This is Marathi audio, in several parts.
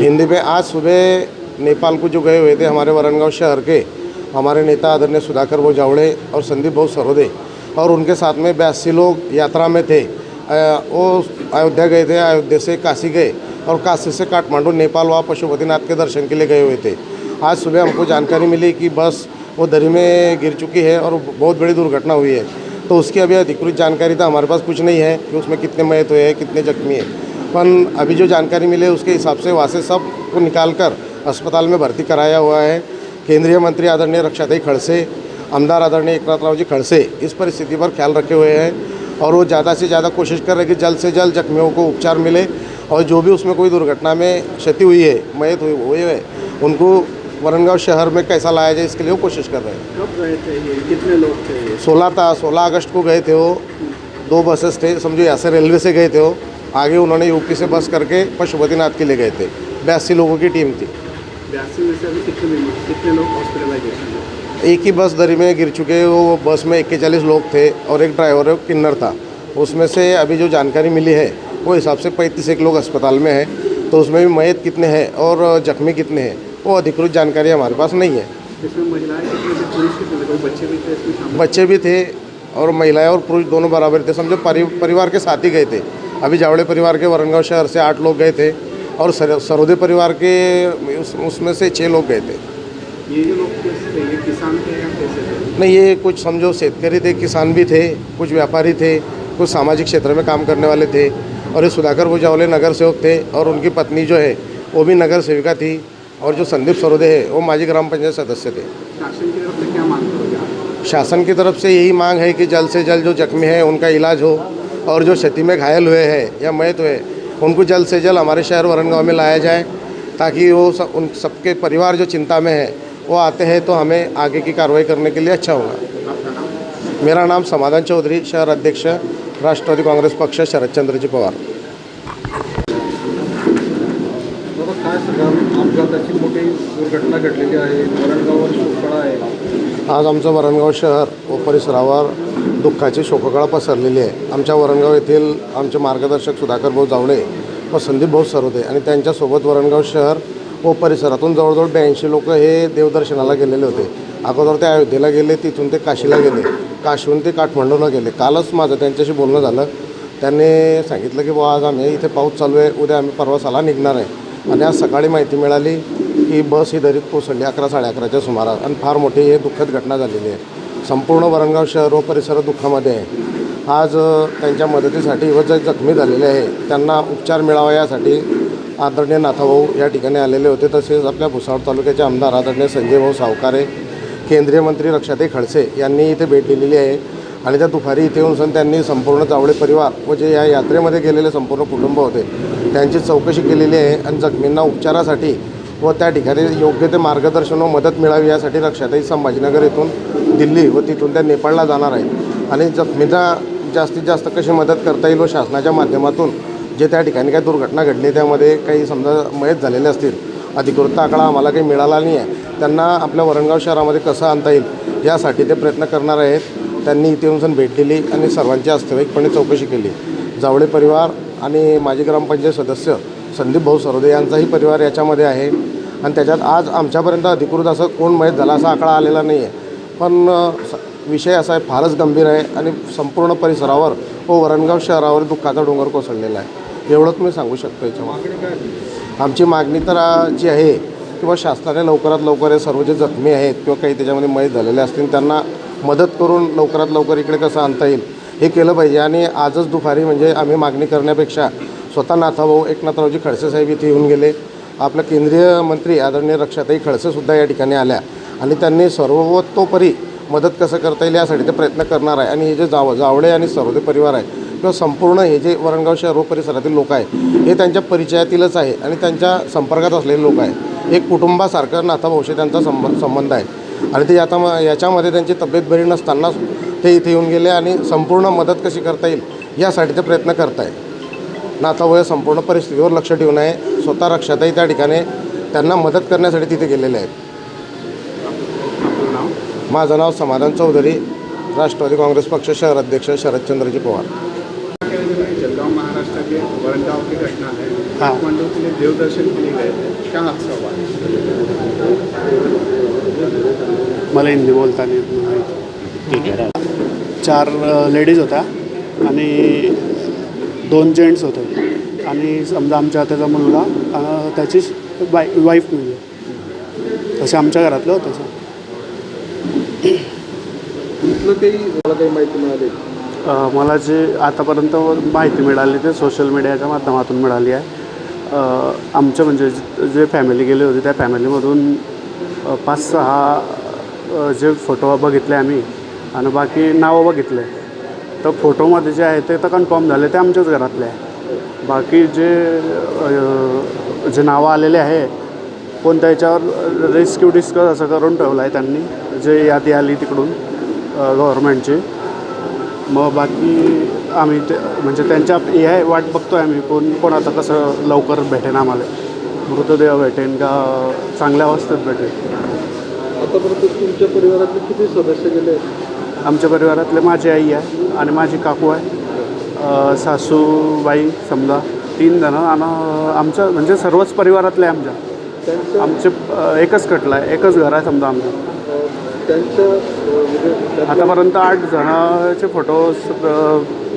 हिंदी में आज सुबह नेपाल को जो गए हुए थे हमारे वरनगांव शहर के, हमारे नेता आदरणीय सुधाकर भाऊ जावड़े और संदीप भाऊ सरोदे और उनके साथ में बयासी लोग यात्रा में थे। वो अयोध्या गए थे, अयोध्या से काशी गए और काशी से काठमांडू, नेपाल वहाँ पशुपतिनाथ के दर्शन के लिए गए हुए थे। आज सुबह हमको जानकारी मिली कि बस वो दरी में गिर चुकी है और बहुत बड़ी दुर्घटना हुई है। तो उसकी अभी अधिकृत जानकारी तो हमारे पास कुछ नहीं है कि उसमें कितने मयत हुए हैं, कितने जख्मी हैं। पर अभी जो जानकारी मिले उसके हिसाब से वहाँ से सबको निकाल कर अस्पताल में भर्ती कराया हुआ है। केंद्रीय मंत्री आदरणीय रक्षाताई खड़से, आमदार आदरणीय एकनाथ जी खड़से इस परिस्थिति पर ख्याल रखे हुए हैं और वो ज़्यादा से ज़्यादा कोशिश कर रहे हैं कि जल्द से जल्द जख्मियों को उपचार मिले और जो भी उसमें कोई दुर्घटना में क्षति हुई है, मयत हुई हुई है, उनको वरनगांव शहर में कैसा लाया जाए इसके लिए वो कोशिश कर रहे हैं। कब गए थे ये? कितने लोग थे ये? सोलह था सोलह अगस्त को गए थे वो। दो बसेस थे समझो यहाँ से रेलवे से गए थे वो। आगे उन्होंने यूपी से बस करके पशुपतिनाथ के लिए गए थे। बयासी लोगों की टीम थी। बयासी में से अभी कितने कितने लोग हॉस्पिटलाइजेशन एक ही बस दरी में गिर चुके वो बस में इक्कीचालीस लोग थे और एक ड्राइवर किन्नर था। उसमें से अभी जो जानकारी मिली है वो हिसाब से पैंतीस एक लोग अस्पताल में हैं। तो उसमें भी मयत कितने हैं और जख्मी कितने हैं। वो अधिकृत जानकारी हमारे पास नहीं है। बच्चे भी थे बच्चे भी थे और महिलाएँ और पुरुष दोनों बराबर थे। समझो परि, परिवार के साथ ही गए थे। अभी जावड़े परिवार के वरनगांव शहर से आठ लोग गए थे और सर, सरोदे परिवार के उस, उसमें से छः लोग गए थे। ये जो लोग थे? ये किसान थे या कैसे थे? नहीं ये कुछ समझो शेतकरी थे किसान भी थे कुछ व्यापारी थे कुछ सामाजिक क्षेत्र में काम करने वाले थे। और ये सुधाकर भुजावले नगर सेवक थे और उनकी पत्नी जो है वो भी नगर सेविका थी। और जो संदीप सरोदे है वो माजी ग्राम पंचायत सदस्य थे। शासन की तरफ़ से क्या मांग करोगे आप? शासन की तरफ़ से यही मांग है कि जल्द से जल्द जो जख्मी है उनका इलाज हो और जो क्षति में घायल हुए हैं या मयत हुए उनको जल्द से जल्द हमारे शहर वरनगांव में लाया जाए ताकि वो सब उन सबके परिवार जो चिंता में है वो आते हैं तो हमें आगे की कार्रवाई करने के लिए अच्छा होगा। मेरा नाम समाधान चौधरी शहर अध्यक्ष राष्ट्रवादी कांग्रेस पक्ष शरद चंद्र शरदचंद्रजी पवार। अपघाताची मोठी दुर्घटना घडलेली आहे. वरणगावावर शोककळा आहे. आज आमचं वरणगाव शहर व परिसरावर दुःखाची शोककळा पसरलेली आहे. आमच्या वरणगाव येथील आमचे मार्गदर्शक सुधाकर भाऊ जावळे व संदीप भाऊ होते आणि त्यांच्यासोबत वरणगाव शहर व परिसरातून जवळजवळ ब्याऐंशी लोक हे देवदर्शनाला गेलेले होते. अगोदर ते अयोध्येला गेले तिथून ते काशीला गेले. काशीहून ते काठमांडूला गेले. कालच माझं त्यांच्याशी बोलणं झालं. त्यांनी सांगितलं की बुवा आज आम्ही इथे पाऊस चालू आहे उद्या आम्ही परवासाला निघणार आहे. आणि आज सकाळी माहिती मिळाली की बस ही दरीत कोसळली अकरा साडे अकराच्या सुमारास. आणि फार मोठी हे दुःखद घटना झालेली आहे. संपूर्ण वरणगाव शहर व परिसर दुःखामध्ये आहे. आज त्यांच्या मदतीसाठी व जे जखमी झालेले आहे त्यांना उपचार मिळावा यासाठी आदरणीय नाथाभाऊ या ठिकाणी आलेले होते. तसेच आपल्या भुसावळ तालुक्याचे आमदार आदरणीय संजय भाऊ सावकारे केंद्रीय मंत्री रक्षाताई खडसे यांनी इथे भेट दिलेली आहे. आणि त्या दुपारी इथे येऊन सन त्यांनी संपूर्ण जावळे परिवार व जे या यात्रेमध्ये गेलेले संपूर्ण कुटुंब होते त्यांची चौकशी केलेली आहे आणि जखमींना उपचारासाठी व त्या ठिकाणी योग्य ते मार्गदर्शन व मदत मिळावी यासाठी रक्षाताई संभाजीनगर येथून दिल्ली व तिथून त्या नेपाळला जाणार आहेत. आणि जखमींना जास्तीत जास्त कशी मदत करता येईल व शासनाच्या माध्यमातून जे त्या ठिकाणी काही दुर्घटना घडली त्यामध्ये काही समजा मयत झालेले असतील अधिकृत आकडा आम्हाला काही मिळाला नाही आहे त्यांना आपल्या वरणगाव शहरामध्ये कसं आणता येईल यासाठी ते प्रयत्न करणार आहेत. त्यांनी इथे येऊन सण भेट दिली आणि सर्वांची वास्तविकपणे चौकशी केली. जावळे परिवार आणि माजी ग्रामपंचायत सदस्य संदीप भाऊ सरोदे यांचाही परिवार याच्यामध्ये आहे. आणि त्याच्यात आज आमच्यापर्यंत अधिकृत असं कोण माहीत झाला असा आकडा आलेला नाही आहे पण स- विषय असा आहे फारच गंभीर आहे आणि संपूर्ण परिसरावर व वरणगाव शहरावर दुःखाचा डोंगर कोसळलेला आहे. एवढंच मी सांगू शकतो याच्यावर आमची मागणी तर जी आहे किंवा शासनाने लवकरात लवकर हे सर्व जे जखमी आहेत किंवा काही त्याच्यामध्ये मयत झालेले असतील त्यांना मदत करून लवकरात लवकर इकडे कसं आणता येईल हे केलं पाहिजे. आणि आजच दुपारी म्हणजे आम्ही मागणी करण्यापेक्षा स्वतः नाथाभाऊ एकनाथरावजी खडसे साहेब इथे येऊन गेले. आपल्या केंद्रीय मंत्री आदरणीय रक्षाताई खडसेसुद्धा या ठिकाणी आल्या. आणि त्यांनी सर्वतोपरी मदत कसं करता येईल यासाठी ते प्रयत्न करणार आहे. आणि हे जे जाव जावळे आणि सर्वदे परिवार आहे किंवा संपूर्ण हे जे वरणगाव शहर व परिसरातील लोक आहे हे त्यांच्या परिचयातीलच आहे आणि त्यांच्या संपर्कात असलेले लोक आहे. एक कुटुंबासारखं नाथाभाऊशी त्यांचा संब संबंध आहे. आणि ते आता याच्यामध्ये त्यांची तब्येत बरी नसताना ते इथे येऊन गेले आणि संपूर्ण मदत कशी करता येईल यासाठी ते प्रयत्न करत आहे नाथाभाऊ या संपूर्ण परिस्थितीवर लक्ष ठेवून आहे. स्वतः रक्षाताई त्या ठिकाणी त्यांना मदत करण्यासाठी तिथे गेलेले आहेत. माझं नाव समाधान चौधरी राष्ट्रवादी काँग्रेस पक्ष शहर अध्यक्ष शरदचंद्रजी पवार. की घटना। काठमांडू देवदर्शन के लिए गए थे क्या हादसा हुआ मला हिंदी बोलता नाही येत नाही. ठीक आहे चार लेडीज होत्या आणि दोन जेंट्स होते. आणि समजा आमच्या त्याचा मुलगा त्याची वाय वाईफ म्हणजे तसे आमच्या घरातलं होतं काही मला काही माहिती मिळाली? मला जे आतापर्यंत माहिती मिळाली ते सोशल मीडियाच्या माध्यमातून मिळाली आहे. आमच्या म्हणजे जे- फॅमिली गेली होती त्या फॅमिलीमधून पाच सहा जे फोटो बघितले आम्ही आणि बाकी नावं बघितले तर फोटोमध्ये जे आहे ते तर कन्फर्म झाले ते आमच्याच घरातले आहे. बाकी जे जे नावं आलेले आहे कोणत्या याच्यावर रेस्क्यू डिस्कस असं करून ठेवलं आहे त्यांनी जे यादी आली तिकडून गव्हर्मेंटची मग बाकी आम्ही ते म्हणजे त्यांच्या हे आहे वाट बघतो आहे आम्ही कोण कोणाचं कसं लवकर भेटेन आम्हाला. मृतदेह भेटेन का चांगल्या अवस्थेत भेटेल आतापर्यंत तुमच्या परिवारातले किती सदस्य गेले? आमच्या परिवारातले माझी आई आहे आणि माझी काकू आहे. सासूबाई समजा तीन जणं आणि आमचं म्हणजे सर्वच परिवारातले आमच्या. आमचे एकच कटलं आहे एकच घर आहे समजा आमचं. त्यांचं म्हणजे आतापर्यंत आठ जणांचे फोटोज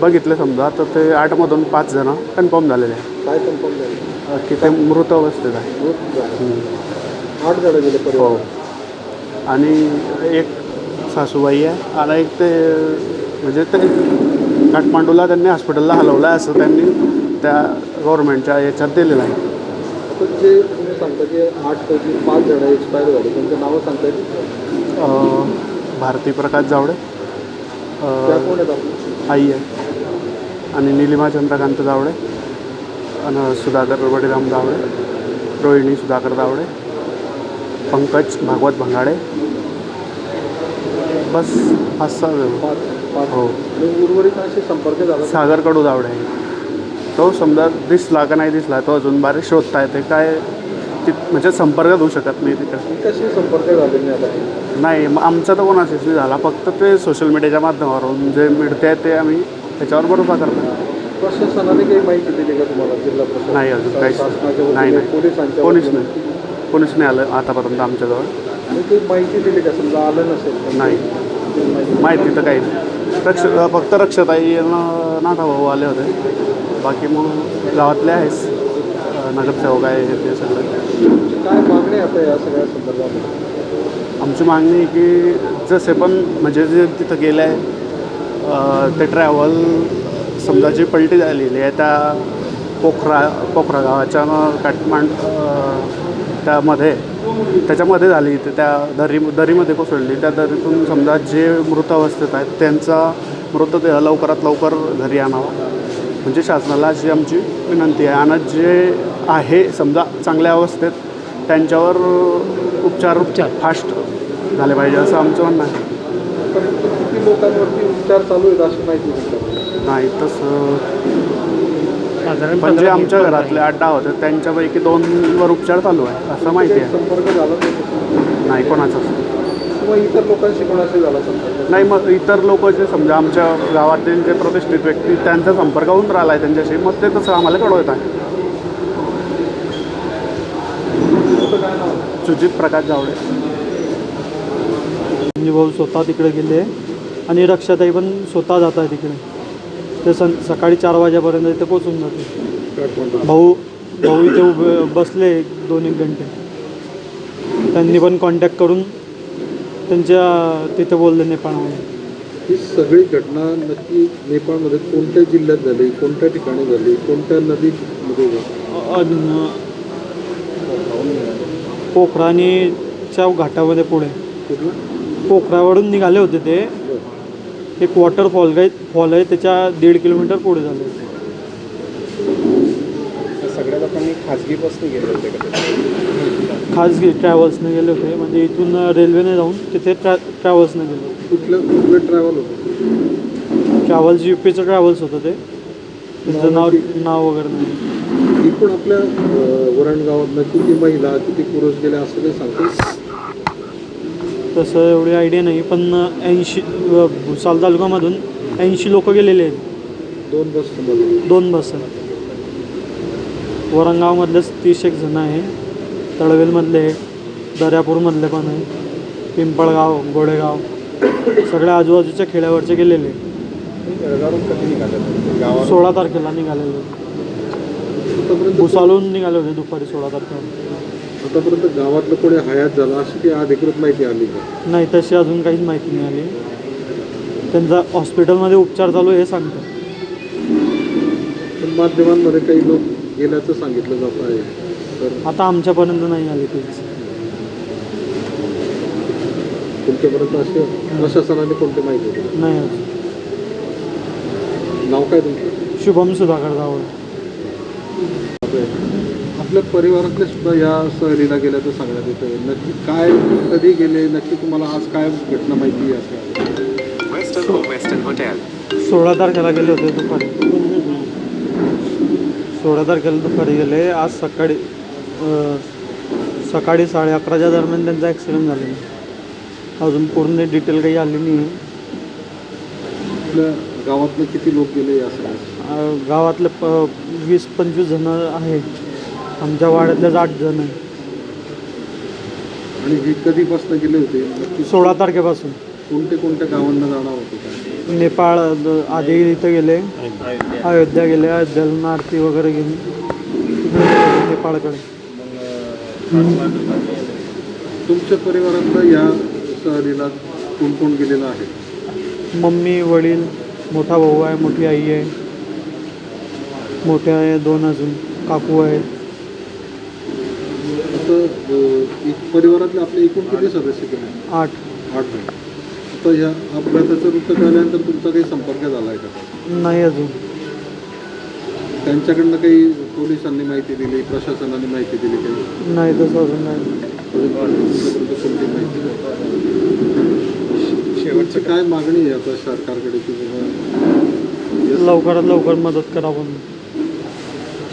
बघितले समजा तर ते आठमधून पाच जणं कन्फर्म झालेले आहे काय कन्फर्म झालं? की ते मृत अवस्थेत आहे. मृत झालं. आठ जण गेले हो. परिवार आणि एक सासूबाई आहे. आणि एक ते म्हणजे ते काठमांडूला त्यांनी हॉस्पिटलला हलवलं आहे असं त्यांनी त्या गव्हर्नमेंटच्या याच्यात दिलेलं आहे. आता जे तुम्ही सांगता की आठपैकी पाच जण एक्सपायर झाले त्यांचं नावं सांगता येईल? अ, भारती प्रकाश जावडे. त्या अ, कोण आहेत आपण आई आहे. आणि निलिमा चंद्रकांत जावडे. आणि सुधाकर बडीराम जावडे रोहिणी सुधाकर जावडे पंकज भागवत भंगाडे बस पाच सहा हो उर्वरित असे संपर्क झाला सागर कडू आहे तो समजा दिसला का नाही दिसला तो अजून बारीक शोधता येते काय ति म्हणजे संपर्कात होऊ शकत नाही तिथं कशी संपर्क झाले नाही मग आमचा तर कोणाशीच नाही झाला फक्त ते सोशल मीडियाच्या माध्यमावरून जे मिळते ते आम्ही त्याच्यावर भरोसा करतो प्रशासनाने काही माहिती दिली का तुम्हाला जिल्हा प्रशासन? नाही अजून काहीच शासनाच्या नाही नाही. पोलिसांच्या कोणीच वतीने? नाही. कोणीच नाही आलं आतापर्यंत आमच्याजवळ. आणि काही माहिती दिली का? समजा आलं नसेल तर? नाही. काही माहिती माहिती तर काही नाही. रक्ष फक्त रक्षताई न- नाथा भाऊ आले होते. बाकी मग गावातले आहेच अं, नगरसेवक आहे हे ते सगळं. तुमची काय मागणी आहे आता या सगळ्या संदर्भात आमची मागणी आहे की जसे पण म्हणजे जे तिथं गेले आहे ते ट्रॅव्हल समजा जी पलटी झालेली आहे त्या पोखरा पोखरा गावाच्या न काठमांड त्यामध्ये त्याच्यामध्ये झाली. ते त्या दरी दरीमध्ये कोसळली. त्या दरीतून समजा जे मृत अवस्थेत आहेत त्यांचा मृतदेह लवकरात लवकर घरी आणावा. म्हणजे शासनाला अशी आमची विनंती आहे. आणि जे आहे समजा चांगल्या अवस्थेत त्यांच्यावर उपचार फास्ट झाले पाहिजे असं आमचं म्हणणं आहे. किती लोकांवरती उपचार चालू आहेत अशी माहिती नाही तसं म्हणजे आमच्या घरातले आठ दहा होते त्यांच्यापैकी दोनवर उपचार चालू आहे असं माहिती आहे. संपर्क झाला नाही कोणाचाच किंवा इतर लोकांशी कोणाशी झाला संपर्क नाही मग इतर लोक जे समजा आमच्या गावातील जे प्रतिष्ठित व्यक्ती त्यांचा संपर्क होऊन राहिला आहे त्यांच्याशी मग ते तसं आम्हाला कळवत आहे. सुजित प्रकाश जावडे. म्हणजे भाऊ स्वतः तिकडे गेले आणि रक्षाताई पण स्वतः जात आहे तिकडे. ते सं सकाळी चार वाजेपर्यंत इथे पोचून जाते भाऊ भाऊ इथे उभे बसले एक दोन एक घंटे. त्यांनी पण कॉन्टॅक्ट करून त्यांच्या तिथे बोलले नेपाळमध्ये. ही सगळी घटना नक्की नेपाळमध्ये कोणत्या जिल्ह्यात झाली? कोणत्या ठिकाणी झाली? कोणत्या नदीमध्ये अन पोखराणीच्या घाटामध्ये पुढे. पोखरावरून निघाले होते ते. एक वॉटरफॉल काय फॉल आहे त्याच्या दीड किलोमीटर पुढे झाले. सगळ्या लोकांनी खाजगी बसने गेले होते का खाजगी ट्रॅव्हल्सने गेले होते म्हणजे इथून रेल्वेने जाऊन तिथे ट्रॅ ट्रॅव्हल्सने गेले. कुठलं कुठलं ट्रॅव्हल होतं? ट्रॅव्हल्स यू पीचं ट्रॅव्हल्स होतं ते. त्यांचं नाव नाव वगैरे नाही. एकूण आपल्या वरणगावातनं किती महिला किती पुरुष गेले असं काही सांगतो तसं एवढी आयडिया नाही पण ऐंशी भुसाल तालुक्यामधून ऐंशी लोक गेलेले आहेत. दोन बसमध्ये दोन बस वरंगावमधलेच तीस एक जण आहे. तळवेलमधले आहे दर्यापूरमधले पण आहे पिंपळगाव गोडेगाव सगळ्या आजूबाजूच्या खेड्यावरचे गेलेले सोळा तारखेला निघालेले भुसावळून निघाले होते दुपारी सोळा तारखेला. आतापर्यंत गावातलं कोणी हयात झालं अशी काही अधिकृत माहिती आली का? नाही तशी अजून काहीच माहिती नाही आली. त्यांचा हॉस्पिटलमध्ये उपचार चालू हे सांगतात. पण माध्यमांमध्ये काही लोक गेल्याचं सांगितलं जात आहे. तर आता आमच्यापर्यंत नाही आली तेच तुमच्यापर्यंत असे प्रशासनाने कोणते माहिती दिली? नाही अजून. नाव काय तुमचं? शुभम सुधाकर जावळ आपल्या परिवारातले सुद्धा या सहलीला गेल्याचं सांगण्यात येतं. नक्की काय कधी गेले नक्की तुम्हाला आज काय घटना माहिती आहे. सोळा तारखेला गेले होते दुपारी. सोळा तारखेला दुपारी गेले. आज सकाळी सकाळी साडे अकराच्या दरम्यान त्यांचा ॲक्सिडेंट झालेला. अजून पूर्ण डिटेल काही आली नाही. आपल्या गावातनं किती लोक गेले या सगळ्यात? अं, गावातले प वीस पंचवीस जण आहेत आमच्या वाड्यातलेच आठ जण आहे. आणि हे कधीपासून गेले होते? नक्की सोळा तारखेपासून. कोणते कोणत्या गावांना जाणार होते नेपाळ अं, आधी इथं गेले. अयोध्या गेले अयोध्याला आरती वगैरे तिकडे गेले. नेपाळकडे. तुमच्या परिवारातलं या सहलीला कोण कोण गेलेलं आहे? मम्मी वडील मोठा भाऊ आहे मोठी आई आहे. मोठे आहे दोन अजून काकू आहेत आता अं, एक परिवारातले आपले एकूण किती सदस्य गेले आठ. आठ जण. आता या अपघाताचं वृत्त कळल्यानंतर तुमचा काही संपर्क झाला आहे का? नाही अजून. त्यांच्याकडनं काही पोलिसांनी माहिती दिली प्रशासनाने माहिती दिली काही? नाही तसं अजून नाही. शेवटची काय मागणी आहे आता सरकारकडे की लवकरात लवकर मदत करा म्हणून.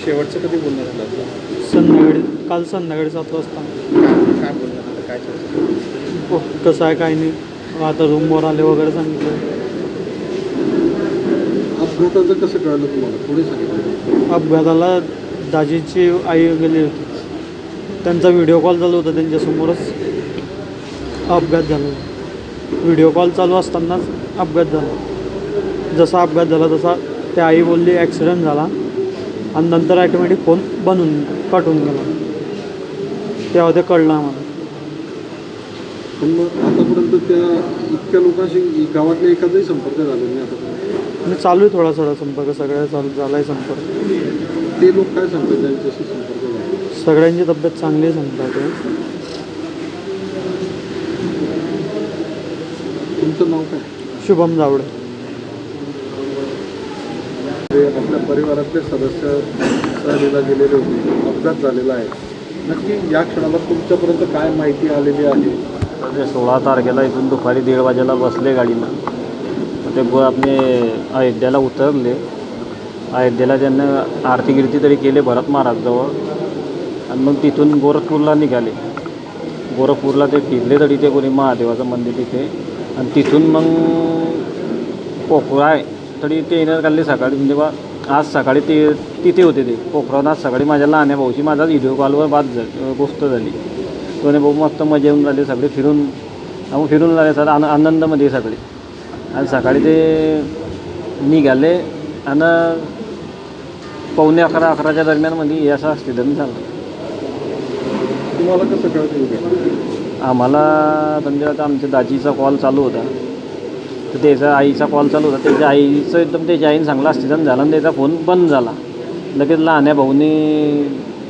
शेवटचं कधी बोलणार संध्याकाळी काल संध्याकाळी सात वाजता. काय हो, कसं आहे काय नाही. आता रूमवर आले वगैरे सांगितलं. अपघाताचं कसं कळलं तुम्हाला? पुढे सांगितलं? अपघाताला दाजीची आई गेली होती. त्यांचा व्हिडिओ कॉल चालू होता त्यांच्यासमोरच. अपघात झाला. व्हिडिओ कॉल चालू असतानाच अपघात झाला. जसा अपघात झाला तसा त्या आई बोलली ॲक्सिडेंट झाला. आणि नंतर ॲटोमॅटिक फोन बनून कट होऊन गेला. तेव्हा ते कळलं आम्हाला. पण मग आतापर्यंत त्या इतक्या लोकांशी गावातल्या एखादाही संपर्क झाला नाही आतापर्यंत आणि चालू आहे थोडा थोडा संपर्क सगळ्या चालू झाला आहे संपर्क. ते लोक काय सांगतात ज्यांच्याशी संपर्क झाला? सगळ्यांची तब्येत चांगली आहे सांगतात. तुमचं नाव काय? शुभम जावडे ते आपल्या परिवारातले सदस्य सहलीला गेलेले होते अपघात झालेला आहे. नक्की या क्षणाला तुमच्यापर्यंत काय माहिती आलेली आहे? म्हणजे सोळा तारखेला इथून दुपारी दीड वाजेला बसले गाडीनं. ते ब आपले अयोध्याला उतरले. अयोध्येला त्यांना आरती गिरती तरी केले भरत महाराजजवळ. आणि मग तिथून गोरखपूरला निघाले. गोरखपूरला ते फिरले तरी ते कोणी महादेवाचं मंदिर तिथे. आणि तिथून मग पोखरा आहे तरी ते येणार काढले सकाळी. म्हणजे बा आज सकाळी ते तिथे होते ते. पोखरावर आज सकाळी माझ्या लहान्या भाऊची माझा व्हिडिओ कॉलवर बात झाली गोष्ट झाली. कोणी भाऊ मस्त मजा येऊन राहिले सगळे फिरून. आम्ही फिरून राहिले सर आन आनंदमध्ये सगळे. आणि सकाळी ते निघाले आणि पावणे अकरा अकराच्या दरम्यानमध्ये हे असं ॲक्सिडेंट झालं. तुम्हाला कसं कळतं? आम्हाला म्हणजे आता आमच्या दाजीचा कॉल चालू होता. तर त्याचा आईचा कॉल चालू होता. त्याच्या आईचं एकदम त्याच्या आईने चांगला ॲक्सिडेंट झाला आणि त्याचा फोन बंद झाला. लगेच लहान्या भाऊने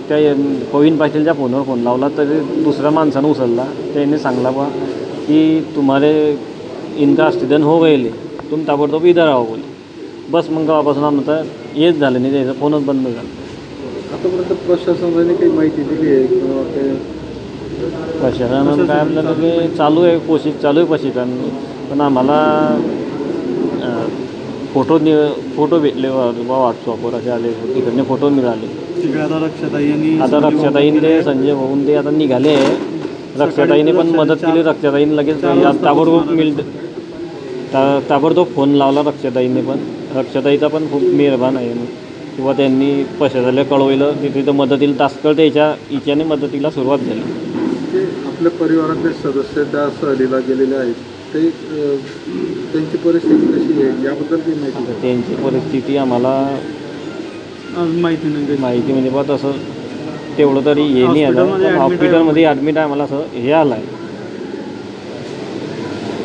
त्या पवीन पाटीलच्या फोनवर फोन लावला तरी दुसऱ्या माणसानं उचलला. त्याने सांगला बा की तुम्हाला इनका ॲक्सिडेंट हो गए तुम ताबडतोब इधर आओ बोले. बस मग गावापासून आमचा येत झालं नाही त्याचा फोनच बंद झाला. आतापर्यंत प्रशासनाने काही माहिती दिली आहे किंवा ते प्रशासनानं काय आपल्याला की चालू आहे कोशिश चालू आहे प्रशिक्षण पण आम्हाला फोटो नि फोटो भेटले बा व्हॉट्सअपवर असे आले तिकडने फोटो मिळाले. तिकडे आता रक्षाताई आणि आता रक्षाताईन ते संजय भाऊन ते आता निघाले. रक्षाताईने पण मदत केली रक्षाताईने लगेच ताबडतोब मिळ ता ताबडतोब फोन लावला रक्षाताईने पण. रक्षाताईचा पण खूप मेहरबान आहे किंवा त्यांनी पशाला कळवलं की तिथं मदतीला तात्काळ त्याच्या हिच्याने मदतीला सुरुवात झाली. ते आपल्या परिवारातले सदस्य त्या सहलीला गेलेले आहेत. ते त्यांची परिस्थिती कशी आहे? याबद्दल काही माहिती आहे त्यांची परिस्थिती आम्हाला माहिती नाही. माहिती म्हणजे बा तसं तेवढं तरी हे नाही आलं. हॉस्पिटलमध्ये आहे. ॲडमिट आहे मला असं हे आलं आहे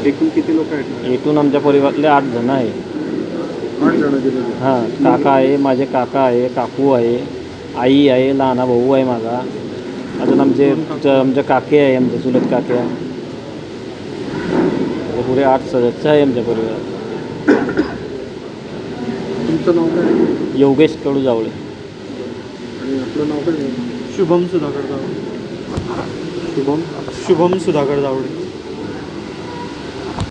एकूण किती लोक आहेत? इथून आमच्या परिवारातले आठ जण आहे. हां काका आहे माझे काका आहे काकू आहे आई आहे लहाना भाऊ आहे माझा. अजून आमचे आमच्या काके आहे आमच्या चुलत काक्या हे पुरे आठ सदस्य आहे आमच्या परिवारात तुमचं नाव काय? आहे? योगेश कडू जावळे आणि आपलं नाव काय? आहे? शुभम सुधाकर जावडे शुभम? शुभम सुधाकर जावडे